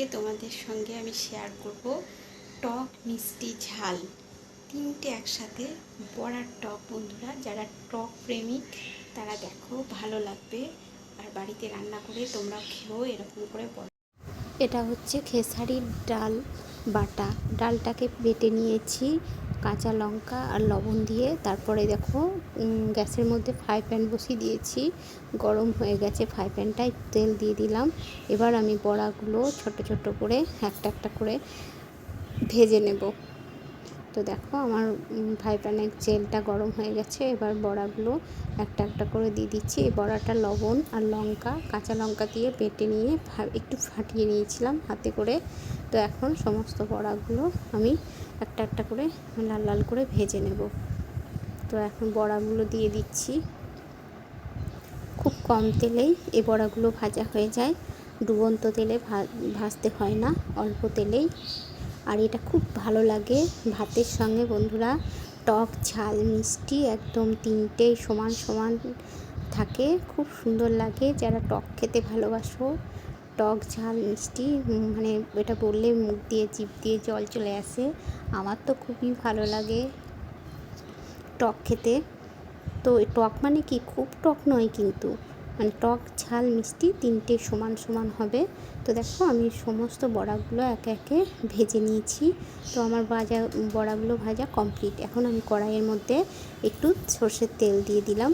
আজকে তোমাদের সঙ্গে আমি শেয়ার করব টক মিষ্টি ঝাল। তিনটে একসাথে বড়ার টক, বন্ধুরা, যারা টক প্রেমিক, তারা দেখো ভালো লাগবে আর বাড়িতে রান্না করে তোমরা খেয়েও এরকম করে বড় এটা হচ্ছে খেসারির ডাল বাটা। ডালটাকে বেটে নিয়েছি কাঁচা লঙ্কা আর লবণ দিয়ে তারপরে দেখো গ্যাসের মধ্যে ফ্রাই প্যান বসিয়ে দিয়েছি। গরম হয়ে গেছে ফ্রাই প্যানটায়, তেল দিয়ে দিলাম। এবার আমি বড়াগুলো ছোট ছোট করে একটা একটা করে ভেজে নেব। তো দেখো আমার ফ্রাই প্যানের তেলটা গরম হয়ে গেছে। এবার বড়াগুলো একটা একটা করে দিয়ে দিচ্ছি। এই বড়াটা লবণ আর লঙ্কা, কাঁচা লঙ্কা দিয়ে বেটে নিয়ে একটু ফাটিয়ে নিয়েছিলাম হাতে করে। তো এখন সমস্ত বড়াগুলো আমি একটা একটা করে লাল লাল করে ভেজে নেব। তো এখন বড়াগুলো দিয়ে দিচ্ছি। খুব কম তেলেই এই বড়াগুলো ভাজা হয়ে যায়। ডুবন্ত তেলে ভাজতে হয় না, অল্প তেলেই। আর এটা খুব ভালো লাগে ভাতের সঙ্গে, বন্ধুরা। টক, ঝাল, মিষ্টি একদম তিনটেই সমান সমান থাকে। খুব সুন্দর লাগে। যারা টক খেতে ভালোবাসো, টক, ঝাল, মিষ্টি মানে এটা বললে মুখ দিয়ে জিভ দিয়ে জল চলে আসে। আমার তো খুবই ভালো লাগে টক খেতে। তো টক মানে কি? খুব টক নয় কিন্তু। মানে টক, ঝাল, মিষ্টি তিনটে সমান সমান হবে। তো দেখো আমি সমস্ত বড়াগুলো একে একে ভেজে নিয়েছি। তো আমার ভাজা, বড়াগুলো ভাজা কমপ্লিট। এখন আমি কড়াইয়ের মধ্যে একটু সর্ষের তেল দিয়ে দিলাম।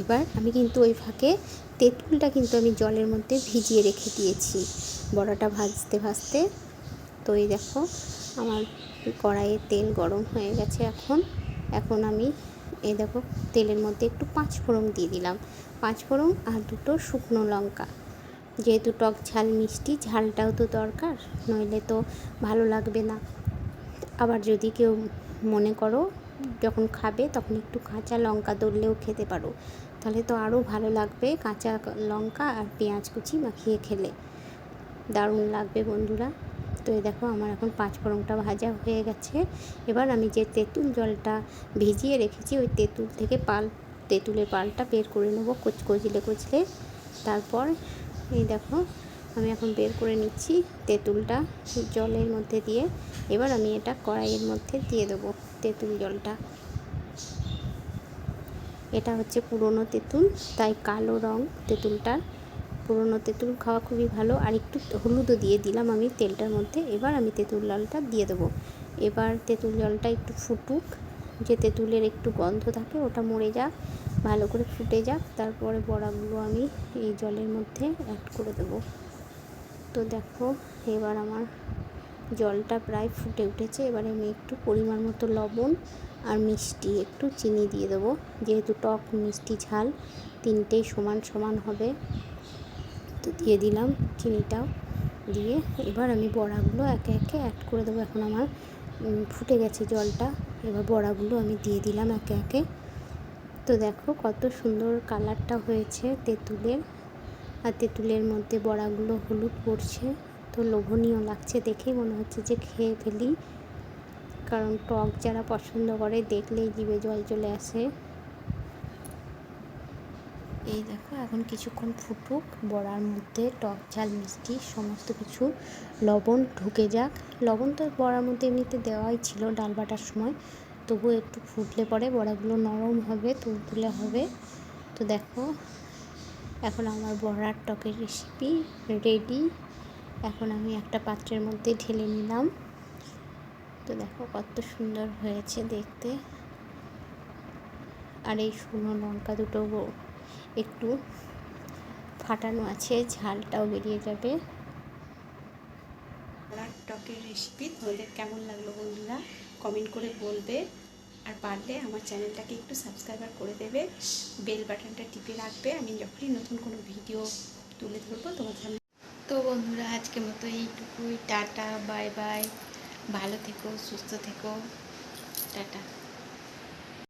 এবার আমি কিন্তু ওই ফাঁকে তেঁতুলটা কিন্তু আমি জলের মধ্যে ভিজিয়ে রেখে দিয়েছি বড়াটা ভাজতে ভাজতে। তো এই দেখো আমার কড়াইয়ে তেল গরম হয়ে গেছে এখন। এখন আমি এই দেখো তেলের মধ্যে একটু পাঁচ ফোড়ন দিয়ে দিলাম। পাঁচ ফোড়ন আর দুটো শুকনো লঙ্কা। যেহেতু টক ঝাল, মিষ্টি, ঝালটাও তো দরকার, নইলে তো ভালো লাগবে না। আবার যদি কেউ মনে করো যখন খাবে তখন একটু কাঁচা লঙ্কা দললেও খেতে পারো। তাহলে তো আরও ভালো লাগবে কাঁচা লঙ্কা আর পেঁয়াজ কুচি মাখিয়ে খেলে। দারুণ লাগবে বন্ধুরা। তো এই দেখো আমার এখন পাঁচ ফোড়নটা ভাজা হয়ে গেছে। এবার আমি যে তেঁতুল জলটা ভিজিয়ে রেখেছি, ওই তেঁতুল থেকে পাল, তেঁতুলের পালটা বের করে নেব কোচ, কচলে কচলে। তারপর এই দেখো আমি এখন বের করে নিচ্ছি তেঁতুলটা জলের মধ্যে দিয়ে। এবার আমি এটা কড়াইয়ের মধ্যে দিয়ে দেবো তেঁতুল জলটা। এটা হচ্ছে পুরনো তেঁতুল, তাই কালো রং তেঁতুলটার। পুরনো তেঁতুল খাওয়া খুবই ভালো। আর একটু হলুদও দিয়ে দিলাম আমি তেলটার মধ্যে। এবার আমি তেঁতুল জলটা দিয়ে দেবো। এবার তেঁতুল জলটা একটু ফুটুক। যে তেঁতুলের একটু গন্ধ থাকে ওটা মরে যাক, ভালো করে ফুটে যাক। তারপরে বড়াগুলো আমি এই জলের মধ্যে অ্যাড করে দেবো। তো দেখো, এবার আমার জলটা প্রায় ফুটে উঠেছে। এবারে আমি একটু পরিমাণ মতো লবণ আর মিষ্টি, একটু চিনি দিয়ে দেবো। যেহেতু টক মিষ্টি ঝাল, তিনটেই সমান সমান হবে। তো দিয়ে দিলাম চিনিটাও দিয়ে। এবার আমি বড়াগুলো একে একে অ্যাড করে দেবো। এখন আমার ফুটে গেছে জলটা। এবার বড়াগুলো আমি দিয়ে দিলাম একে একে। তো দেখো কত সুন্দর কালারটা হয়েছে তেঁতুলের। আর তেঁতুলের মধ্যে বড়াগুলো হলুদ পড়ছে। তো লোভনীয় লাগছে দেখেই মনে হচ্ছে যে খেয়ে ফেলি। কারণ টক যারা পছন্দ করে দেখলেই জিভে জল চলে আসে। এই দেখো, এখন কিছুক্ষণ ফুটুক, বড়ার মধ্যে টক ঝাল, মিষ্টি, সমস্ত কিছু, লবণ ঢুকে যাক। লবণ তো বড়ার মধ্যে এমনিতে দেওয়াই ছিল ডাল বাটার সময়। তবুও একটু ফুটলে পরে বড়াগুলো নরম হবে, তুলতুলে হবে। তো দেখো, এখন আমার বড়ার টকের রেসিপি রেডি এখন আমি একটা পাত্রের মধ্যে ঢেলে নিলাম। তো দেখো, কত সুন্দর হয়েছে দেখতে। আর এই শুকনো লঙ্কা দুটো একটু ফাটানো আছে ঝালটাও বেরিয়ে যাবে। টকের রেসিপি তোমাদের কেমন লাগল বন্ধুরা? কমেন্ট করে বলবে। আর পারলে আমার চ্যানেলটাকে একটু সাবস্ক্রাইবার করে দেবে। বেল বাটনটা টিপে রাখবে। আমি যখনই নতুন কোনো ভিডিও তুলে ধরবো তোমার সামনে তো বন্ধুরা আজকের মতো এইটুকুই। টাটা বাই বাই ভালো থেকো সুস্থ থেকো। টাটা।